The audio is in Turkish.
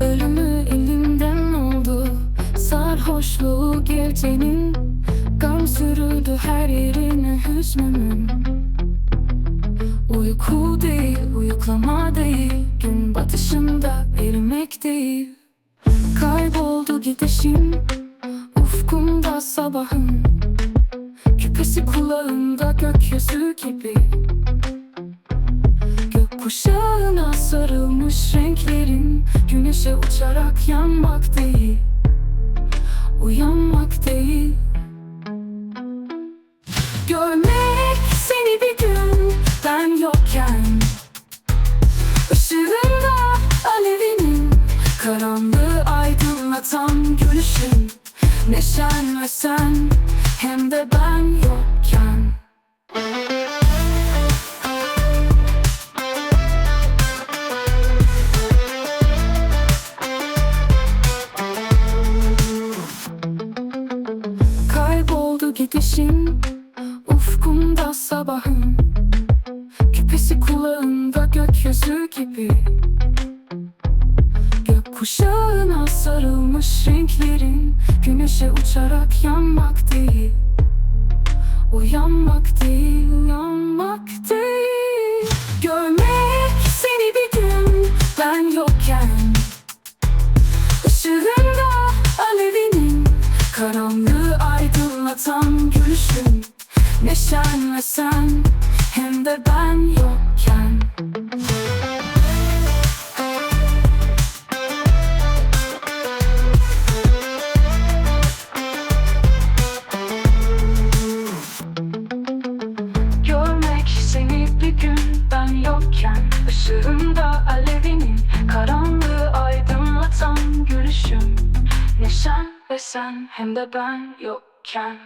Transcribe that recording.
Ölümü elimden oldu Sarhoşluğu gecenin. Gam sürüldü her yerine hüznümün. Uyku değil, uyuklama değil. Gün batışında erimek değil. Kayboldu gidişim. Ufkumda sabahın kulağımda gökyüzü gibi. Gökkuşağına sarılmış renklerin Güneşe uçarak yanmak değil Uyanmak değil. Görmek seni bir gün ben yokken Işığında alevinin Karanlığı aydınlatan gülüşün Neşen ve sen hem de ben Kayboldu gidişin Ufkumda sabahın Küpesi kulağında gökyüzü gibi. Gökkuşağına sarılmış renklerin Güneşe uçarak yanmak değil. Uyanmak değil, uyanmak değil. Görmek seni bir gün ben yokken. Işığında alevinin Karanlığı aydınlatan gülüşün Neşen ve sen hem de ben yokken. Görmek seni bir gün ben yokken. Işığında alevinin Karanlığı aydınlatan gülüşün Neşen ve sen hem de ben yokken